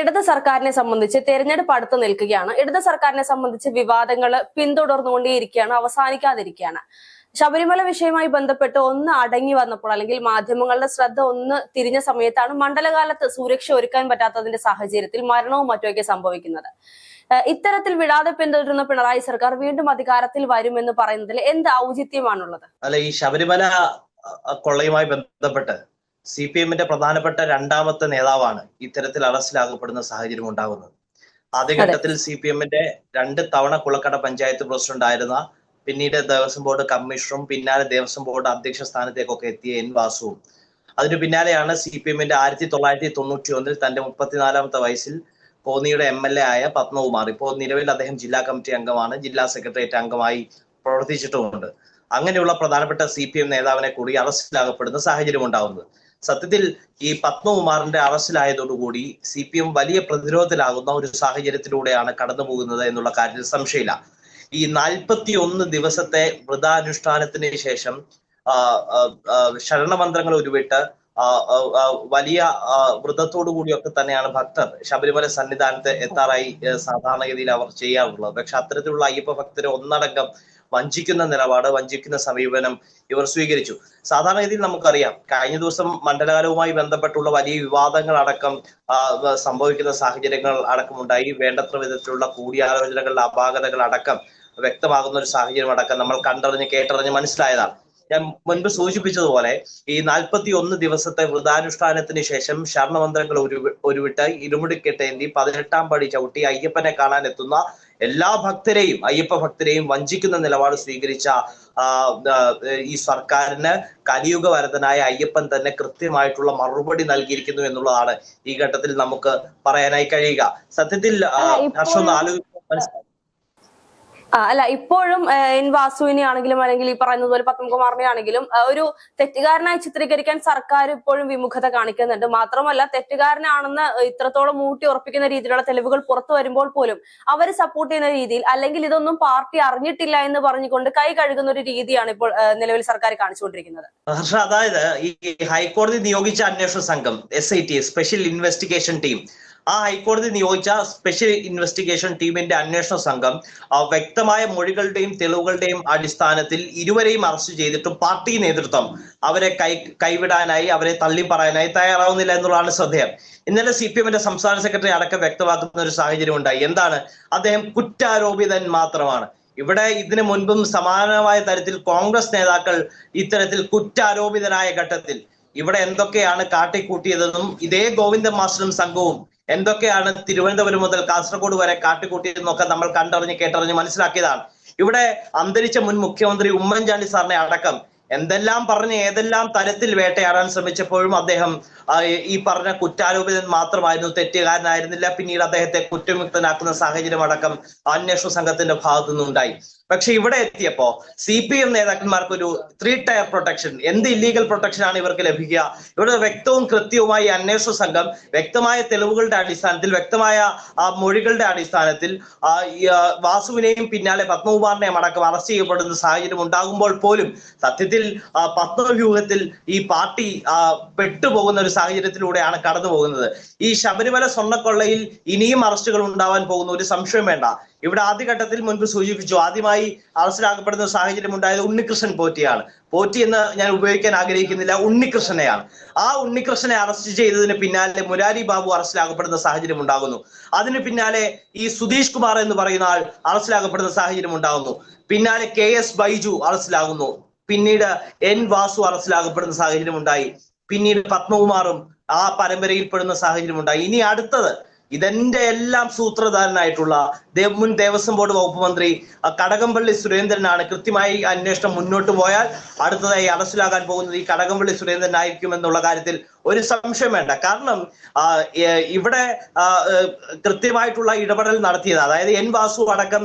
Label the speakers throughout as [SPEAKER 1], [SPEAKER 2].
[SPEAKER 1] ഇടത് സർക്കാരിനെ സംബന്ധിച്ച് തെരഞ്ഞെടുപ്പ് അടുത്ത് നിൽക്കുകയാണ്. ഇടത് സർക്കാരിനെ സംബന്ധിച്ച് വിവാദങ്ങൾ പിന്തുടർന്നുകൊണ്ടേയിരിക്കുകയാണ് അവസാനിക്കാതിരിക്കുകയാണ്. ശബരിമല വിഷയവുമായി ബന്ധപ്പെട്ട് ഒന്ന് അടങ്ങി വന്നപ്പോൾ അല്ലെങ്കിൽ മാധ്യമങ്ങളുടെ ശ്രദ്ധ ഒന്ന് തിരിഞ്ഞ സമയത്താണ് മണ്ഡലകാലത്ത് സുരക്ഷ ഒരുക്കാൻ പറ്റാത്തതിന്റെ സാഹചര്യത്തിൽ മരണവും മറ്റുമൊക്കെ സംഭവിക്കുന്നത്. ഇത്തരത്തിൽ വിടാതെ പിന്തുടരുന്ന പിണറായി സർക്കാർ വീണ്ടും അധികാരത്തിൽ വരുമെന്ന് പറയുന്നതിൽ എന്ത് ഔചിത്യമാണുള്ളത്?
[SPEAKER 2] അല്ല ഈ ശബരിമല കൊള്ളയുമായി ബന്ധപ്പെട്ട് സി പി എമ്മിന്റെ പ്രധാനപ്പെട്ട രണ്ടാമത്തെ നേതാവാണ് ഇത്തരത്തിൽ അറസ്റ്റിലാകപ്പെടുന്ന സാഹചര്യം ഉണ്ടാകുന്നത്. ആദ്യഘട്ടത്തിൽ സി പി എമ്മിന്റെ രണ്ട് തവണ കുളക്കട പഞ്ചായത്ത് പ്രസിഡന്റ് ആയിരുന്ന പിന്നീട് ദേവസ്വം ബോർഡ് കമ്മീഷണറും പിന്നാലെ ദേവസ്വം ബോർഡ് അധ്യക്ഷ സ്ഥാനത്തേക്കൊക്കെ എത്തിയ എൻ വാസുവും. അതിനു പിന്നാലെയാണ് സി പി എമ്മിന്റെ ആയിരത്തി തൊള്ളായിരത്തി തൊണ്ണൂറ്റി ഒന്നിൽ തന്റെ മുപ്പത്തിനാലാമത്തെ വയസ്സിൽ കോന്നിയുടെ എം എൽ എ ആയ പത്മകുമാർ. ഇപ്പോൾ നിലവിൽ അദ്ദേഹം ജില്ലാ കമ്മിറ്റി അംഗമാണ് ജില്ലാ സെക്രട്ടേറിയറ്റ് അംഗമായി പ്രവർത്തിച്ചിട്ടുമുണ്ട്. അങ്ങനെയുള്ള പ്രധാനപ്പെട്ട സി പി എം നേതാവിനെ കൂടി അറസ്റ്റിലാകപ്പെടുന്ന സാഹചര്യം ഉണ്ടാകുന്നത് സത്യത്തിൽ ഈ പത്മകുമാറിന്റെ അറസ്റ്റിലായതോടുകൂടി സി പി എം വലിയ പ്രതിരോധത്തിലാകുന്ന ഒരു സാഹചര്യത്തിലൂടെയാണ് കടന്നു പോകുന്നത് എന്നുള്ള കാര്യത്തിൽ സംശയമില്ല. ഈ നാൽപ്പത്തി ഒന്ന് ദിവസത്തെ വ്രതാനുഷ്ഠാനത്തിന് ശേഷം ശരണമന്ത്രങ്ങൾ ഉരുവിട്ട് വലിയ വ്രതത്തോടു കൂടിയൊക്കെ തന്നെയാണ് ഭക്തർ ശബരിമല സന്നിധാനത്ത് എത്താറായി സാധാരണഗതിയിൽ അവർ ചെയ്യാറുള്ളത്. പക്ഷെ അത്തരത്തിലുള്ള അയ്യപ്പ ഭക്തരെ ഒന്നടങ്കം വഞ്ചിക്കുന്ന നിലപാട് വഞ്ചിക്കുന്ന സമീപനം ഇവർ സ്വീകരിച്ചു. സാധാരണഗതിയിൽ നമുക്കറിയാം കഴിഞ്ഞ ദിവസം മണ്ഡലകാലവുമായി ബന്ധപ്പെട്ടുള്ള വലിയ വിവാദങ്ങൾ അടക്കം സംഭവിക്കുന്ന സാഹചര്യങ്ങൾ അടക്കമുണ്ടായി. വേണ്ടത്ര വിധത്തിലുള്ള കൂടിയാലോചനകളുടെ അപാകതകൾ അടക്കം വ്യക്തമാകുന്ന ഒരു സാഹചര്യം അടക്കം നമ്മൾ കണ്ടറിഞ്ഞ് കേട്ടറിഞ്ഞ് മനസ്സിലായതാണ്. ഞാൻ മുൻപ് സൂചിപ്പിച്ചതുപോലെ ഈ നാൽപ്പത്തി ഒന്ന് ദിവസത്തെ വ്രതാനുഷ്ഠാനത്തിന് ശേഷം ശരണമന്ത്രങ്ങൾ ഒരു ഒരുവിട്ട് ഇരുമുടിക്കെട്ടേന്തി പതിനെട്ടാം പടി ചവിട്ടി അയ്യപ്പനെ കാണാൻ എത്തുന്ന എല്ലാ ഭക്തരെയും അയ്യപ്പ ഭക്തരെയും വഞ്ചിക്കുന്ന നിലപാട് സ്വീകരിച്ച ഈ സർക്കാരിന് കലിയുഗ വരതനായ അയ്യപ്പൻ തന്നെ കൃത്യമായിട്ടുള്ള മറുപടി നൽകിയിരിക്കുന്നു എന്നുള്ളതാണ് ഈ ഘട്ടത്തിൽ നമുക്ക് പറയാനായി കഴിയുക. സത്യത്തിൽ ഹർഷ ഒന്ന്
[SPEAKER 1] ആലോചിക്കാൻ അല്ല ഇപ്പോഴും എൻ വാസുവിനെ ആണെങ്കിലും അല്ലെങ്കിൽ ഈ പറയുന്നത് പോലെ പത്മകുമാറിനെ ആണെങ്കിലും ഒരു തെറ്റുകാരനായി ചിത്രീകരിക്കാൻ സർക്കാർ ഇപ്പോഴും വിമുഖത കാണിക്കുന്നുണ്ട്. മാത്രമല്ല തെറ്റുകാരനാണെന്ന് ഇത്രത്തോളം ഊട്ടി ഉറപ്പിക്കുന്ന രീതിയിലുള്ള തെളിവുകൾ പുറത്തു വരുമ്പോൾ പോലും അവർ സപ്പോർട്ട് ചെയ്യുന്ന രീതിയിൽ അല്ലെങ്കിൽ ഇതൊന്നും പാർട്ടി അറിഞ്ഞിട്ടില്ല എന്ന് പറഞ്ഞുകൊണ്ട് കൈ കഴുകുന്ന ഒരു രീതിയാണ് ഇപ്പോൾ നിലവിൽ സർക്കാർ കാണിച്ചുകൊണ്ടിരിക്കുന്നത്.
[SPEAKER 2] അതായത് ഈ ഹൈക്കോടതി നിയോഗിച്ച അന്വേഷണ സംഘം എസ് സ്പെഷ്യൽ ഇൻവെസ്റ്റിഗേഷൻ ടീം ആ ഹൈക്കോടതി നിയോഗിച്ച സ്പെഷ്യൽ ഇൻവെസ്റ്റിഗേഷൻ ടീമിന്റെ അന്വേഷണ സംഘം വ്യക്തമായ മൊഴികളുടെയും തെളിവുകളുടെയും അടിസ്ഥാനത്തിൽ ഇരുവരെയും അറസ്റ്റ് ചെയ്തിട്ടും പാർട്ടി നേതൃത്വം അവരെ കൈ കൈവിടാനായി അവരെ തള്ളി പറയാനായി തയ്യാറാവുന്നില്ല എന്നുള്ളതാണ് ശ്രദ്ധേയം. ഇന്നലെ സി പി എമ്മിന്റെ സംസ്ഥാന സെക്രട്ടറി അടക്കം വ്യക്തമാക്കുന്ന ഒരു സാഹചര്യം ഉണ്ടായി. എന്താണ്? അദ്ദേഹം കുറ്റാരോപിതൻ മാത്രമാണ്. ഇവിടെ ഇതിനു മുൻപും സമാനമായ തരത്തിൽ കോൺഗ്രസ് നേതാക്കൾ ഇത്തരത്തിൽ കുറ്റാരോപിതരായ ഘട്ടത്തിൽ. ഇവിടെ എന്തൊക്കെയാണ് കാട്ടിക്കൂട്ടിയതെന്നും ഇതേ ഗോവിന്ദ മാസ്റ്ററും സംഘവും എന്തൊക്കെയാണ് തിരുവനന്തപുരം മുതൽ കാസർഗോഡ് വരെ കാട്ടിക്കൂട്ടിയതെന്നൊക്കെ നമ്മൾ കണ്ടറിഞ്ഞ് കേട്ടറിഞ്ഞ് മനസ്സിലാക്കിയതാണ്. ഇവിടെ അന്തരിച്ച മുൻ മുഖ്യമന്ത്രി ഉമ്മൻചാണ്ടി സാറിനെ അടക്കം എന്തെല്ലാം പറഞ്ഞ് ഏതെല്ലാം തരത്തിൽ വേട്ടയാടാൻ ശ്രമിച്ചപ്പോഴും അദ്ദേഹം ഈ പറഞ്ഞ കുറ്റാരോപിതൻ മാത്രമായിരുന്നു തെറ്റുകാരനായിരുന്നില്ല. പിന്നീട് അദ്ദേഹത്തെ കുറ്റമുക്തനാക്കുന്ന സാഹചര്യം അടക്കം അന്വേഷണ സംഘത്തിന്റെ ഭാഗത്തു നിന്നുണ്ടായി. പക്ഷെ ഇവിടെ എത്തിയപ്പോ സി പി എം നേതാക്കന്മാർക്ക് ഒരു ത്രീ ടയർ പ്രൊട്ടക്ഷൻ എന്ത് ഇല്ലീഗൽ പ്രൊട്ടക്ഷൻ ആണ് ഇവർക്ക് ലഭിക്കുക? ഇവിടെ വ്യക്തവും കൃത്യവുമായി അന്വേഷണ സംഘം വ്യക്തമായ തെളിവുകളുടെ അടിസ്ഥാനത്തിൽ വ്യക്തമായ ആ, മൊഴികളുടെ അടിസ്ഥാനത്തിൽ വാസുവിനെയും പിന്നാലെ പത്മകുമാറിനെയും അടക്കം അറസ്റ്റ് ചെയ്യപ്പെടുന്ന സാഹചര്യം ഉണ്ടാകുമ്പോൾ പോലും സത്യത്തിൽ ആ, പത്മവ്യൂഹത്തിൽ ഈ പാർട്ടി പെട്ടുപോകുന്ന ഒരു സാഹചര്യത്തിലൂടെയാണ് കടന്നു പോകുന്നത്. ഈ ശബരിമല സ്വർണക്കൊള്ളയിൽ ഇനിയും അറസ്റ്റുകൾ ഉണ്ടാവാൻ പോകുന്ന. ഒരു സംശയം വേണ്ട. ഇവിടെ ആദ്യഘട്ടത്തിൽ മുൻപ് സൂചിപ്പിച്ചു ആദ്യമായി അറസ്റ്റിലാക്കപ്പെടുന്ന സാഹചര്യം ഉണ്ടായത് ഉണ്ണികൃഷ്ണൻ പോറ്റിയാണ്. പോറ്റി എന്ന് ഞാൻ ഉപയോഗിക്കാൻ ആഗ്രഹിക്കുന്നില്ല ഉണ്ണികൃഷ്ണനെയാണ്. ആ ഉണ്ണികൃഷ്ണനെ അറസ്റ്റ് ചെയ്തതിന് പിന്നാലെ മുരാരി ബാബു അറസ്റ്റിലാക്കപ്പെടുന്ന സാഹചര്യം ഉണ്ടാകുന്നു. അതിന് പിന്നാലെ ഈ സുധീഷ് കുമാർ എന്ന് പറയുന്ന ആൾ അറസ്റ്റിലാക്കപ്പെടുന്ന സാഹചര്യം ഉണ്ടാകുന്നു. പിന്നാലെ കെ എസ് ബൈജു അറസ്റ്റിലാകുന്നു. പിന്നീട് എൻ വാസു അറസ്റ്റിലാക്കപ്പെടുന്ന സാഹചര്യം ഉണ്ടായി. പിന്നീട് പത്മകുമാറും ആ പരമ്പരയിൽപ്പെടുന്ന സാഹചര്യം ഉണ്ടായി. ഇനി അടുത്തത് ഇതെന്റെ എല്ലാം സൂത്രധാരനായിട്ടുള്ള മുൻ ദേവസ്വം ബോർഡ് വകുപ്പ് മന്ത്രി കടകംപള്ളി സുരേന്ദ്രനാണ് കൃത്യമായി അന്വേഷണം മുന്നോട്ട് പോയാൽ അടുത്തതായി അറസ്റ്റിലാകാൻ പോകുന്നത് ഈ കടകംപള്ളി സുരേന്ദ്രൻ ആയിരിക്കും എന്നുള്ള കാര്യത്തിൽ ഒരു സംശയം വേണ്ട. കാരണം ഇവിടെ കൃത്യമായിട്ടുള്ള ഇടപെടൽ നടത്തിയത് അതായത് എൻ വാസു അടക്കം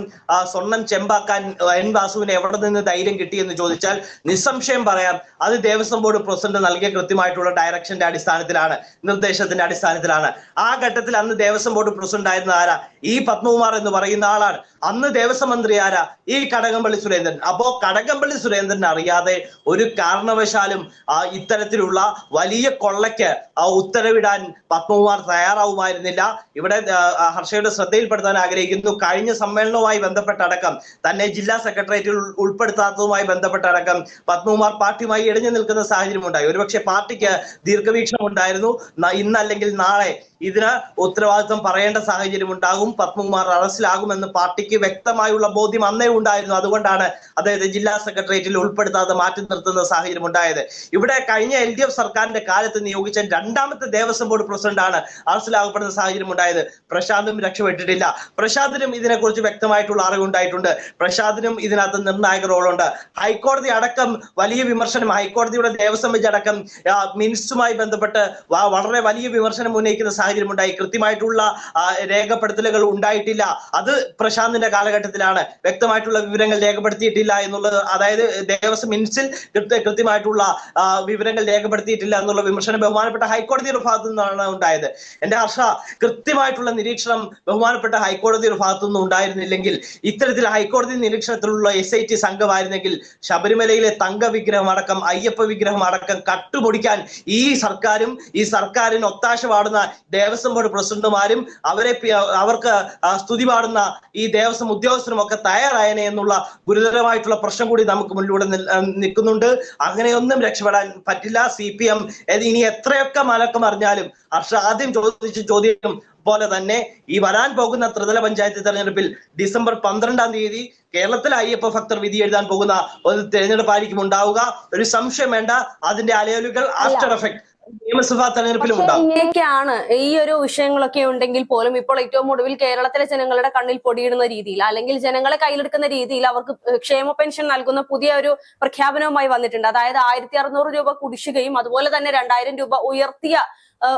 [SPEAKER 2] സ്വർണം ചെമ്പാക്കാൻ എൻ വാസുവിന് എവിടെ നിന്ന് ധൈര്യം കിട്ടിയെന്ന് ചോദിച്ചാൽ നിസ്സംശയം പറയാം അത് ദേവസ്വം ബോർഡ് പ്രസിഡന്റ് നൽകിയ കൃത്യമായിട്ടുള്ള ഡയറക്ഷന്റെ അടിസ്ഥാനത്തിലാണ് നിർദ്ദേശത്തിന്റെ അടിസ്ഥാനത്തിലാണ്. ആ ഘട്ടത്തിൽ അന്ന് ദേവസ്വം ബോർഡ് പ്രസിഡന്റ് ആയിരുന്ന ആരാ? ഈ പത്മകുമാർ എന്ന് പറയുന്ന ആളാണ്. അന്ന് ദേവസ്വം മന്ത്രി ആരാ? ഈ കടകംപള്ളി സുരേന്ദ്രൻ. അപ്പോ കടകംപള്ളി സുരേന്ദ്രൻ അറിയാതെ ഒരു കാരണവശാലും ഇത്തരത്തിലുള്ള വലിയ കൊള്ള ഇടയ്ക്ക് ആ ഉത്തരവിടാൻ പത്മകുമാർ തയ്യാറാവുമായിരുന്നില്ല. ഇവിടെ ഹർഷയുടെ ശ്രദ്ധയിൽപ്പെടുത്താൻ ആഗ്രഹിക്കുന്നു. കഴിഞ്ഞ സമ്മേളനവുമായി ബന്ധപ്പെട്ടടക്കം തന്നെ ജില്ലാ സെക്രട്ടേറിയറ്റിൽ ഉൾ- ഉൾപ്പെടുത്താത്തതുമായി ബന്ധപ്പെട്ടടക്കം പത്മകുമാർ പാർട്ടിയുമായി ഇടഞ്ഞു നിൽക്കുന്ന സാഹചര്യം ഉണ്ടായി ഒരുപക്ഷെ പാർട്ടിക്ക് ദീർഘവീക്ഷണം ഉണ്ടായിരുന്നു ഇന്നല്ലെങ്കിൽ നാളെ ഇതിന് ഉത്തരവാദിത്വം പറയേണ്ട സാഹചര്യം ഉണ്ടാകും. പത്മകുമാർ അറസ്റ്റിലാകുമെന്ന് പാർട്ടിക്ക് വ്യക്തമായുള്ള ബോധ്യം അന്നേ ഉണ്ടായിരുന്നു. അതുകൊണ്ടാണ് അദ്ദേഹത്തെ ജില്ലാ സെക്രട്ടേറിയറ്റിൽ ഉൾപ്പെടുത്താതെ മാറ്റി നിർത്തുന്ന സാഹചര്യം ഉണ്ടായത്. ഇവിടെ കഴിഞ്ഞ എൽ ഡി എഫ് സർക്കാരിന്റെ കാലത്ത് നിയോഗിച്ച രണ്ടാമത്തെ ദേവസ്വം ബോർഡ് പ്രസിഡന്റാണ് അറസ്റ്റിലാകപ്പെടുന്ന സാഹചര്യം ഉണ്ടായത്. പ്രശാന്തും രക്ഷപ്പെട്ടിട്ടില്ല. പ്രശാന്തിനും ഇതിനെക്കുറിച്ച് വ്യക്തമായിട്ടുള്ള അറിവുണ്ടായിട്ടുണ്ട് പ്രശാന്തിനും ഇതിനകത്ത് നിർണായക റോളുണ്ട്. ഹൈക്കോടതി അടക്കം വലിയ വിമർശനം ഹൈക്കോടതിയുടെ ദേവസ്വം ബെഞ്ച് അടക്കം മിനിസ്റ്റുമായി ബന്ധപ്പെട്ട് വളരെ വലിയ വിമർശനം ഉന്നയിക്കുന്ന സാഹചര്യം ഉണ്ടായി കൃത്യമായിട്ടുള്ള രേഖപ്പെടുത്തലുകൾ ഉണ്ടായിട്ടില്ല. അത് പ്രശാന്തിന്റെ കാലഘട്ടത്തിലാണ് വ്യക്തമായിട്ടുള്ള വിവരങ്ങൾ രേഖപ്പെടുത്തിയിട്ടില്ല എന്നുള്ളത് അതായത് ദേവസ്വം കൃത്യ കൃത്യമായിട്ടുള്ള വിവരങ്ങൾ രേഖപ്പെടുത്തിയിട്ടില്ല എന്നുള്ള വിമർശനം ബഹുമാനപ്പെട്ട ഹൈക്കോടതിയുടെ ഭാഗത്തു നിന്നാണ് ഉണ്ടായത്. എന്റെ ഹർഷ കൃത്യമായിട്ടുള്ള നിരീക്ഷണം ബഹുമാനപ്പെട്ട ഹൈക്കോടതിയുടെ ഭാഗത്തു നിന്നും ഉണ്ടായിരുന്നില്ലെങ്കിൽ ഇത്തരത്തിൽ ഹൈക്കോടതി നിരീക്ഷണത്തിലുള്ള എസ് ഐ ടി സംഘമായിരുന്നെങ്കിൽ ശബരിമലയിലെ തങ്ക വിഗ്രഹം അടക്കം അയ്യപ്പ വിഗ്രഹം അടക്കം കട്ടുപൊടിക്കാൻ ഈ സർക്കാരും ഈ സർക്കാരിന് ഒത്താശ പാടുന്ന ദേവസ്വം ബോർഡ് പ്രസിഡന്റുമാരും അവരെ അവർക്ക് സ്തുതി പാടുന്ന ഈ ദേവസ്വം ഉദ്യോഗസ്ഥരും ഒക്കെ തയ്യാറായനെ എന്നുള്ള ഗുരുതരമായിട്ടുള്ള പ്രശ്നം കൂടി നമുക്ക് മുന്നിലൂടെ നിൽക്കുന്നുണ്ട്. അങ്ങനെയൊന്നും രക്ഷപ്പെടാൻ പറ്റില്ല. സി പി എം ഇനി എത്രയൊക്കെ മലക്കം അറിഞ്ഞാലും ഹർഷ ആദ്യം ചോദിച്ച ചോദ്യം പോലെ തന്നെ ഈ വരാൻ പോകുന്ന ത്രിതല പഞ്ചായത്ത് തെരഞ്ഞെടുപ്പിൽ ഡിസംബർ പന്ത്രണ്ടാം തീയതി കേരളത്തിലെ അയ്യപ്പ ഭക്തർ വിധി എഴുതാൻ പോകുന്ന ഒരു തെരഞ്ഞെടുപ്പായിരിക്കും ഉണ്ടാവുക. ഒരു സംശയം വേണ്ട. അതിന്റെ അലയലുകൾ ആഫ്റ്റർ എഫക്ട്. നിയമസഭാ തെരഞ്ഞെടുപ്പിലും
[SPEAKER 1] ഇങ്ങനെയൊക്കെയാണ് ഈ ഒരു വിഷയങ്ങളൊക്കെ ഉണ്ടെങ്കിൽ പോലും ഇപ്പോൾ ഏറ്റവും ഒടുവിൽ കേരളത്തിലെ ജനങ്ങളുടെ കണ്ണിൽ പൊടിയിടുന്ന രീതിയിൽ അല്ലെങ്കിൽ ജനങ്ങളെ കയ്യിലെടുക്കുന്ന രീതിയിൽ അവർക്ക് ക്ഷേമ പെൻഷൻ നൽകുന്ന പുതിയ ഒരു പ്രഖ്യാപനവുമായി വന്നിട്ടുണ്ട്. അതായത് ആയിരത്തി അറുന്നൂറ് രൂപ കുടിശ്ശികയും അതുപോലെ തന്നെ രണ്ടായിരം രൂപ ഉയർത്തിയ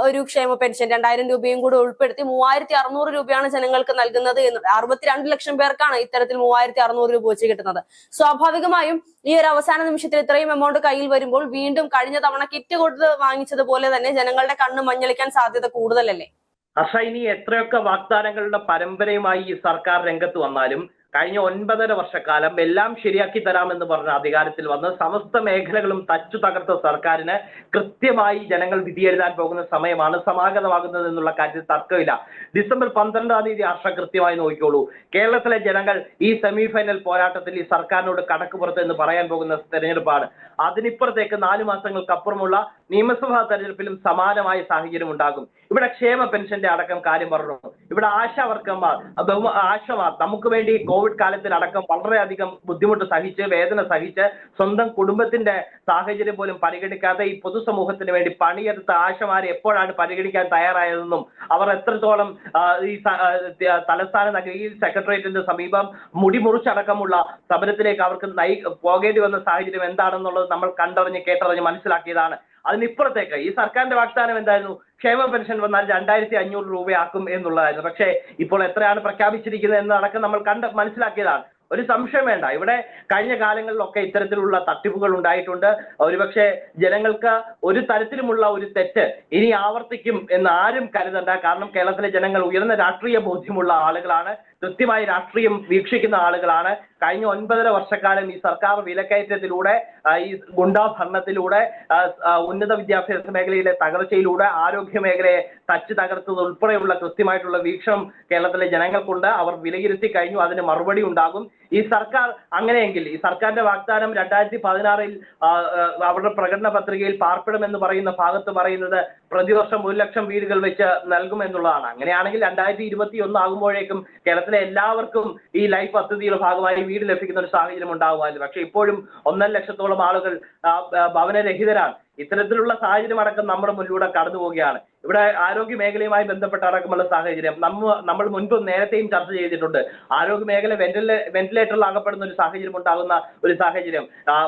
[SPEAKER 1] ഒരു ക്ഷേമ പെൻഷൻ രണ്ടായിരം രൂപയും കൂടെ ഉൾപ്പെടുത്തി മൂവായിരത്തി അറുന്നൂറ് രൂപയാണ് ജനങ്ങൾക്ക് നൽകുന്നത് എന്ന് അറുപത്തിരണ്ട് ലക്ഷം പേർക്കാണ് ഇത്തരത്തിൽ മൂവായിരത്തി അറുന്നൂറ് രൂപ വെച്ച് കിട്ടുന്നത്. സ്വാഭാവികമായും ഈ ഒരു അവസാന നിമിഷത്തിൽ ഇത്രയും എമൗണ്ട് കയ്യിൽ വരുമ്പോൾ വീണ്ടും കഴിഞ്ഞ തവണ കിറ്റ് കൊടുത്ത് വാങ്ങിച്ചതുപോലെ തന്നെ ജനങ്ങളുടെ കണ്ണ് മഞ്ഞളിക്കാൻ സാധ്യത കൂടുതലല്ലേ?
[SPEAKER 2] ഹർഷ ഇനി എത്രയൊക്കെ വാഗ്ദാനങ്ങളുടെ പരമ്പരയുമായി ഈ സർക്കാർ രംഗത്ത് വന്നാലും കഴിഞ്ഞ ഒൻപതര വർഷക്കാലം എല്ലാം ശരിയാക്കി തരാമെന്ന് പറഞ്ഞ അധികാരത്തിൽ വന്ന് സമസ്ത മേഖലകളും തച്ചു തകർത്ത സർക്കാരിന് കൃത്യമായി ജനങ്ങൾ വിധിയെഴുതാൻ പോകുന്ന സമയമാണ് സമാഗതമാകുന്നത് എന്നുള്ള കാര്യത്തിൽ തർക്കമില്ല. ഡിസംബർ പന്ത്രണ്ടാം തീയതി ആർഷ കൃത്യമായി നോക്കിക്കോളൂ. കേരളത്തിലെ ജനങ്ങൾ ഈ സെമിഫൈനൽ പോരാട്ടത്തിൽ ഈ സർക്കാരിനോട് കടക്കുപുറത്ത് എന്ന് പറയാൻ പോകുന്ന തെരഞ്ഞെടുപ്പാണ്. അതിനിപ്പുറത്തേക്ക് നാലു മാസങ്ങൾക്കപ്പുറമുള്ള നിയമസഭാ തെരഞ്ഞെടുപ്പിലും സമാനമായ സാഹചര്യം ഉണ്ടാകും. ഇവിടെ ക്ഷേമ പെൻഷന്റെ അടക്കം കാര്യം പറഞ്ഞു. ഇവിടെ ആശാ വർക്കർമാർ ബഹു- ആശമാർ നമുക്ക് വേണ്ടി കോവിഡ് കാലത്തിൽ അടക്കം വളരെയധികം ബുദ്ധിമുട്ട് സഹിച്ച് വേദന സഹിച്ച് സ്വന്തം കുടുംബത്തിന്റെ സാഹചര്യം പോലും പരിഗണിക്കാതെ ഈ പൊതുസമൂഹത്തിന് വേണ്ടി പണിയെടുത്ത ആശമാരെ എപ്പോഴാണ് പരിഗണിക്കാൻ തയ്യാറായതെന്നും അവർ എത്രത്തോളം ഈ തലസ്ഥാന നഗരിയിൽ സെക്രട്ടേറിയറ്റിന്റെ സമീപം മുടിമുറിച്ചടക്കമുള്ള സമരത്തിലേക്ക് അവർക്ക് നയി പോകേണ്ടി വന്ന സാഹചര്യം എന്താണെന്നുള്ളത് നമ്മൾ കണ്ടറിഞ്ഞ് കേട്ടറിഞ്ഞ് മനസ്സിലാക്കിയതാണ്. അതിനിപ്പുറത്തേക്ക് ഈ സർക്കാരിന്റെ വാഗ്ദാനം എന്തായിരുന്നു? ക്ഷേമ പെൻഷൻ വന്നാൽ രണ്ടായിരത്തി അഞ്ഞൂറ് രൂപയാക്കും എന്നുള്ളതായിരുന്നു. പക്ഷേ ഇപ്പോൾ എത്രയാണ് പ്രഖ്യാപിച്ചിരിക്കുന്നത് എന്നതടക്കം നമ്മൾ കണ്ട് മനസ്സിലാക്കിയതാണ്. ഒരു സംശയം വേണ്ട. ഇവിടെ കഴിഞ്ഞ കാലങ്ങളിലൊക്കെ ഇത്തരത്തിലുള്ള തട്ടിപ്പുകൾ ഉണ്ടായിട്ടുണ്ട്. ഒരുപക്ഷെ ജനങ്ങൾക്ക് ഒരു തരത്തിലുമുള്ള ഒരു തെറ്റ് ഇനി ആവർത്തിക്കും എന്ന് ആരും കരുതണ്ട. കാരണം കേരളത്തിലെ ജനങ്ങൾ ഉയർന്ന രാഷ്ട്രീയ ബോധ്യമുള്ള ആളുകളാണ്. കൃത്യമായി രാഷ്ട്രീയം വീക്ഷിക്കുന്ന ആളുകളാണ്. കഴിഞ്ഞ ഒൻപതര വർഷക്കാലം ഈ സർക്കാർ വിലക്കയറ്റത്തിലൂടെ ഈ ഗുണ്ടാ ഭരണത്തിലൂടെ ഉന്നത വിദ്യാഭ്യാസ മേഖലയിലെ തകർച്ചയിലൂടെ ആരോഗ്യ മേഖലയെ തച്ച് തകർത്തത് ഉൾപ്പെടെയുള്ള കൃത്യമായിട്ടുള്ള വീക്ഷണം കേരളത്തിലെ ജനങ്ങൾക്കുണ്ട്. അവർ വിലയിരുത്തി കഴിഞ്ഞു. അതിന് മറുപടി ഉണ്ടാകും. ഈ സർക്കാർ അങ്ങനെയെങ്കിൽ ഈ സർക്കാരിന്റെ വാഗ്ദാനം രണ്ടായിരത്തി പതിനാറിൽ അവരുടെ പ്രകടന പത്രികയിൽ പാർപ്പിടം എന്ന് പറയുന്ന ഭാഗത്ത് പറയുന്നത് പ്രതിവർഷം ഒരു ലക്ഷം വീടുകൾ വെച്ച് നൽകുമെന്നുള്ളതാണ് അങ്ങനെയാണെങ്കിൽ രണ്ടായിരത്തി ഇരുപത്തി ഒന്ന് ആകുമ്പോഴേക്കും കേരളത്തിലെ എല്ലാവർക്കും ഈ ലൈഫ് പദ്ധതിയുടെ ഭാഗമായി വീട് ലഭിക്കുന്ന ഒരു സാഹചര്യം ഉണ്ടാകുമായിരുന്നു പക്ഷെ ഇപ്പോഴും ഒന്നര ലക്ഷത്തോളം ആളുകൾ ഭവനരഹിതരാണ്. ഇത്തരത്തിലുള്ള സാഹചര്യം അടക്കം നമ്മുടെ മുന്നിലൂടെ കടന്നു പോവുകയാണ് ഇവിടെ ആരോഗ്യ മേഖലയുമായി ബന്ധപ്പെട്ട അടക്കമുള്ള സാഹചര്യം. നമ്മ നമ്മൾ മുൻപ് നേരത്തെയും ചർച്ച ചെയ്തിട്ടുണ്ട്. ആരോഗ്യ മേഖല വെന്റിലേ വെന്റിലേറ്ററിൽ അകപ്പെടുന്ന ഒരു സാഹചര്യം ഉണ്ടാകുന്ന ഒരു സാഹചര്യം.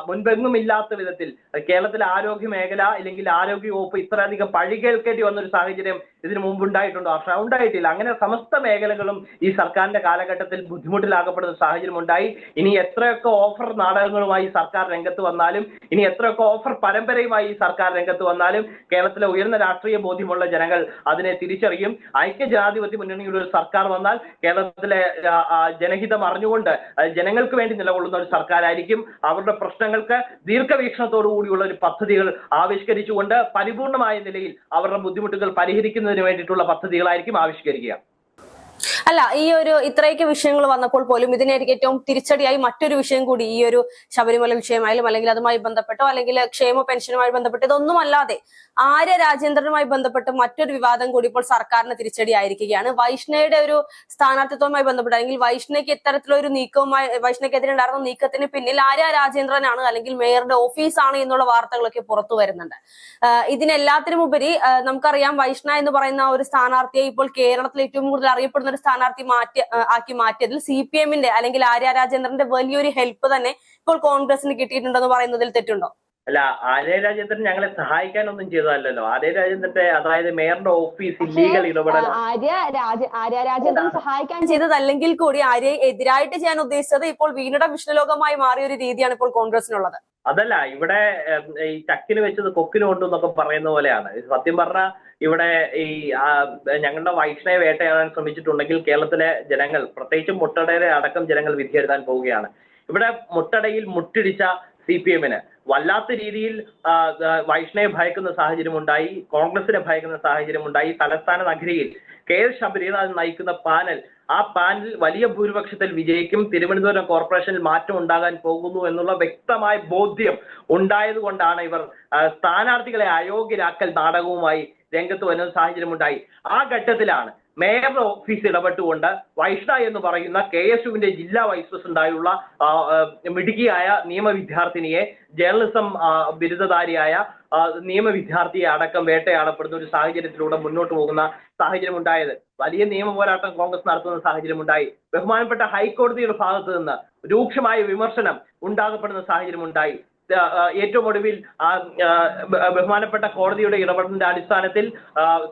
[SPEAKER 2] മുൻപെങ്ങും ഇല്ലാത്ത വിധത്തിൽ കേരളത്തിലെ ആരോഗ്യ മേഖല അല്ലെങ്കിൽ ആരോഗ്യ വകുപ്പ് ഇത്രയധികം പഴി കേൾക്കേണ്ടി വന്ന ഒരു സാഹചര്യം ഇതിനു മുമ്പ് ഉണ്ടായിട്ടുണ്ടോ? പക്ഷേ ഉണ്ടായിട്ടില്ല. അങ്ങനെ സമസ്ത മേഖലകളും ഈ സർക്കാരിന്റെ കാലഘട്ടത്തിൽ ബുദ്ധിമുട്ടിലാകപ്പെടുന്ന സാഹചര്യം ഉണ്ടായി. ഇനി എത്രയൊക്കെ ഓഫർ നാടകങ്ങളുമായി സർക്കാർ രംഗത്ത് വന്നാലും ഇനി എത്രയൊക്കെ ഓഫർ പരമ്പരയുമായി സർക്കാർ രംഗത്ത് വന്നാലും കേരളത്തിലെ ഉയർന്ന രാഷ്ട്രീയ ബോധ്യമുള്ള കേരളത്തിലെ ജനങ്ങൾ അതിനെ തിരിച്ചറിയും. ഐക്യ ജനാധിപത്യ മുന്നണിയുടെ ഒരു സർക്കാർ വന്നാൽ കേരളത്തിലെ ജനഹിതം അറിഞ്ഞുകൊണ്ട് ജനങ്ങൾക്ക് വേണ്ടി നിലകൊള്ളുന്ന ഒരു സർക്കാരായിരിക്കും. അവരുടെ പ്രശ്നങ്ങൾക്ക് ദീർഘവീക്ഷണത്തോടു കൂടിയുള്ള ഒരു പദ്ധതികൾ ആവിഷ്കരിച്ചുകൊണ്ട് പരിപൂർണമായ നിലയിൽ അവരുടെ ബുദ്ധിമുട്ടുകൾ പരിഹരിക്കുന്നതിന് വേണ്ടിയിട്ടുള്ള പദ്ധതികളായിരിക്കും ആവിഷ്കരിക്കുക.
[SPEAKER 1] അല്ല ഈ ഒരു ഇത്രയൊക്കെ വിഷയങ്ങൾ വന്നപ്പോൾ പോലും ഇതിനെ ഏറ്റവും തിരിച്ചടിയായി മറ്റൊരു വിഷയം കൂടി ഈ ഒരു ശബരിമല വിഷയമായാലും അല്ലെങ്കിൽ അതുമായി ബന്ധപ്പെട്ടോ അല്ലെങ്കിൽ ക്ഷേമ പെൻഷനുമായി ബന്ധപ്പെട്ട് ഇതൊന്നും അല്ലാതെ ആര്യ രാജേന്ദ്രനുമായി ബന്ധപ്പെട്ട് മറ്റൊരു വിവാദം കൂടി ഇപ്പോൾ സർക്കാരിന് തിരിച്ചടിയായിരിക്കുകയാണ്. വൈഷ്ണയുടെ ഒരു സ്ഥാനാർത്ഥിത്വവുമായി ബന്ധപ്പെട്ട് അല്ലെങ്കിൽ വൈഷ്ണയ്ക്ക് ഇത്തരത്തിലൊരു നീക്കവുമായി വൈഷ്ണയ്ക്കെതിരെ ഉണ്ടായിരുന്ന നീക്കത്തിന് പിന്നിൽ ആര്യ രാജേന്ദ്രനാണ് അല്ലെങ്കിൽ മേയറുടെ ഓഫീസാണ് എന്നുള്ള വാർത്തകളൊക്കെ പുറത്തു വരുന്നുണ്ട്. ഇതിനെല്ലാത്തിനുമുപരി നമുക്കറിയാം വൈഷ്ണ എന്ന് പറയുന്ന ഒരു സ്ഥാനാർത്ഥിയെ ഇപ്പോൾ കേരളത്തിൽ ഏറ്റവും കൂടുതൽ അറിയപ്പെടുന്ന ഒരു സ്ഥാനാർത്ഥി മാറ്റി ആക്കി മാറ്റിയതിൽ സി പി എമ്മിന്റെ അല്ലെങ്കിൽ ആര്യ രാജേന്ദ്രന്റെ വലിയൊരു ഹെൽപ്പ് തന്നെ ഇപ്പോൾ കോൺഗ്രസിന് കിട്ടിയിട്ടുണ്ടെന്ന് പറയുന്നതിൽ തെറ്റുണ്ടോ?
[SPEAKER 2] അല്ല ആര്യ രാജേന്ദ്രൻ ഞങ്ങളെ സഹായിക്കാനൊന്നും ചെയ്തതല്ലോ ആര്യ രാജേന്ദ്രന്റെ അതായത് മേയറുടെ ഓഫീസ്
[SPEAKER 3] ലീഗൽ
[SPEAKER 2] ഇല്ലീഗൽ ഇടപെടൽ
[SPEAKER 3] ആര്യ ആര്യ രാജേന്ദ്രൻ സഹായിക്കാൻ
[SPEAKER 1] ചെയ്തതല്ലെങ്കിൽ കൂടി ആര്യ എതിരായിട്ട് ചെയ്യാൻ ഉദ്ദേശിച്ചത് ഇപ്പോൾ വീണയുടെ വിഷ്ണുലോകമായി മാറിയ ഒരു രീതിയാണ് ഇപ്പോൾ കോൺഗ്രസിനുള്ളത്
[SPEAKER 2] അതല്ല ഇവിടെ ഈ ചക്കിന് വെച്ചത് കൊക്കിന് കൊണ്ടു എന്നൊക്കെ പറയുന്ന പോലെയാണ്. സത്യം പറഞ്ഞ ഇവിടെ ഈ ഞങ്ങളുടെ വൈഷ്ണവ വേട്ടയാടാൻ ശ്രമിച്ചിട്ടുണ്ടെങ്കിൽ കേരളത്തിലെ ജനങ്ങൾ പ്രത്യേകിച്ചും മുട്ടടയുടെ അടക്കം ജനങ്ങൾ വിധിയെഴുതാൻ പോവുകയാണ്. ഇവിടെ മുട്ടടയിൽ മുട്ടിടിച്ച സി പി എമ്മിന് വല്ലാത്ത രീതിയിൽ വൈഷ്ണവെ ഭയക്കുന്ന സാഹചര്യം ഉണ്ടായി കോൺഗ്രസിനെ ഭയക്കുന്ന സാഹചര്യം ഉണ്ടായി തലസ്ഥാന നഗരിയിൽ കെ എസ് ശബരിനാഥ് നയിക്കുന്ന പാനൽ ആ പാനൽ വലിയ ഭൂരിപക്ഷത്തിൽ വിജയിക്കും തിരുവനന്തപുരം കോർപ്പറേഷനിൽ മാറ്റം ഉണ്ടാകാൻ പോകുന്നു എന്നുള്ള വ്യക്തമായ ബോധ്യം ഉണ്ടായതുകൊണ്ടാണ് ഇവർ സ്ഥാനാർത്ഥികളെ അയോഗ്യരാക്കൽ നാടകവുമായി രംഗത്ത് വരുന്ന സാഹചര്യം ഉണ്ടായി ആ ഘട്ടത്തിലാണ് മേയർ ഓഫീസ് ഇടപെട്ടുകൊണ്ട് വൈഷ്ണ എന്ന് പറയുന്ന കെ എസ് യുവിന്റെ ജില്ലാ വൈസ് പ്രസിഡന്റായുള്ള മിടുക്കിയായ നിയമ വിദ്യാർത്ഥിനിയെ ജേർണലിസം ബിരുദധാരിയായ നിയമ വിദ്യാർത്ഥിയെ അടക്കം വേട്ടയാടപ്പെടുന്ന ഒരു സാഹചര്യത്തിലൂടെ മുന്നോട്ട് പോകുന്ന സാഹചര്യം ഉണ്ടായത് വലിയ നിയമ പോരാട്ടം കോൺഗ്രസ് നടത്തുന്ന സാഹചര്യം ഉണ്ടായി ബഹുമാനപ്പെട്ട ഹൈക്കോടതിയുടെ ഭാഗത്ത് നിന്ന് രൂക്ഷമായ വിമർശനം ഉണ്ടാകപ്പെടുന്ന സാഹചര്യം ഉണ്ടായി ഏറ്റവും ഒടുവിൽ ബഹുമാനപ്പെട്ട കോടതിയുടെ ഇടപെടലിന്റെ അടിസ്ഥാനത്തിൽ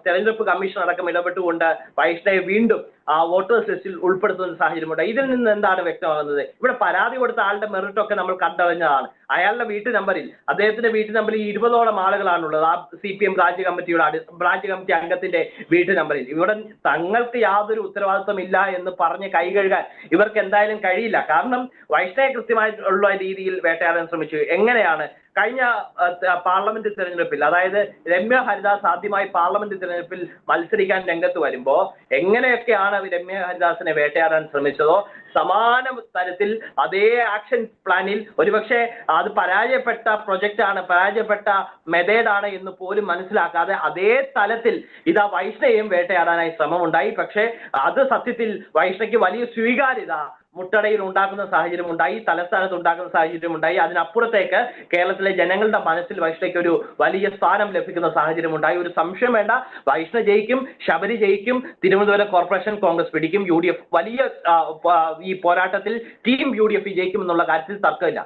[SPEAKER 2] തെരഞ്ഞെടുപ്പ് കമ്മീഷൻ അടക്കം ഇടപെട്ടുകൊണ്ട് വൈഷ്ണയെ വീണ്ടും ആ വോട്ടേഴ്സ് ലിസ്റ്റിൽ ഉൾപ്പെടുത്തുന്ന സാഹചര്യമുണ്ട്. ഇതിൽ നിന്ന് എന്താണ് വ്യക്തമാകുന്നത്? ഇവിടെ പരാതി കൊടുത്ത ആളുടെ മെറിറ്റ് ഒക്കെ നമ്മൾ കണ്ടറിഞ്ഞതാണ്. അയാളുടെ വീട്ടു നമ്പറിൽ അദ്ദേഹത്തിന്റെ വീട്ടു നമ്പറിൽ ഇരുപതോളം ആളുകളാണുള്ളത്. ആ സി പി എം ബ്രാഞ്ച് കമ്മിറ്റിയുടെ ബ്രാഞ്ച് കമ്മിറ്റി അംഗത്തിന്റെ വീട്ടു നമ്പറിൽ. ഇവിടെ തങ്ങൾക്ക് യാതൊരു ഉത്തരവാദിത്വം ഇല്ല എന്ന് പറഞ്ഞ് കൈ കഴുകാൻ ഇവർക്ക് എന്തായാലും കഴിയില്ല. കാരണം വൈഷ്ണവ കൃത്യമായിട്ടുള്ള രീതിയിൽ വേട്ടയാടാൻ ശ്രമിച്ചു. എങ്ങനെയാണ് കഴിഞ്ഞ പാർലമെന്റ് തിരഞ്ഞെടുപ്പിൽ അതായത് രമ്യ ഹരിദാസ് ആദ്യമായി പാർലമെന്റ് തിരഞ്ഞെടുപ്പിൽ മത്സരിക്കാൻ രംഗത്ത് വരുമ്പോ എങ്ങനെയൊക്കെയാണ് രമ്യ ഹരിദാസിനെ വേട്ടയാടാൻ ശ്രമിച്ചതോ? സമാന തരത്തിൽ അതേ ആക്ഷൻ പ്ലാനിൽ ഒരുപക്ഷെ അത് പരാജയപ്പെട്ട പ്രൊജക്റ്റ് ആണ് പരാജയപ്പെട്ട മെത്തേഡ് ആണ് എന്ന് പോലും മനസ്സിലാക്കാതെ അതേ തലത്തിൽ ഇതാ വൈഷ്ണയും വേട്ടയാടാനായി ശ്രമമുണ്ടായി. പക്ഷേ അത് സത്യത്തിൽ വൈഷ്ണയ്ക്ക് വലിയ സ്വീകാര്യത മുട്ടടയിൽ ഉണ്ടാക്കുന്ന സാഹചര്യം ഉണ്ടായി തലസ്ഥാനത്ത് ഉണ്ടാക്കുന്ന സാഹചര്യം ഉണ്ടായി. അതിനപ്പുറത്തേക്ക് കേരളത്തിലെ ജനങ്ങളുടെ മനസ്സിൽ വൈഷ്ണയ്ക്ക് ഒരു വലിയ സ്ഥാനം ലഭിക്കുന്ന സാഹചര്യം ഉണ്ടായി. ഒരു സംശയം വേണ്ട. വൈഷ്ണ ജയിക്കും ശബരി ജയിക്കും തിരുവനന്തപുരം കോർപ്പറേഷൻ കോൺഗ്രസ് പിടിക്കും. യു ഡി എഫ് വലിയ ഈ പോരാട്ടത്തിൽ ടീം യു ഡി എഫ് ജയിക്കും എന്നുള്ള കാര്യത്തിൽ തർക്കമില്ല.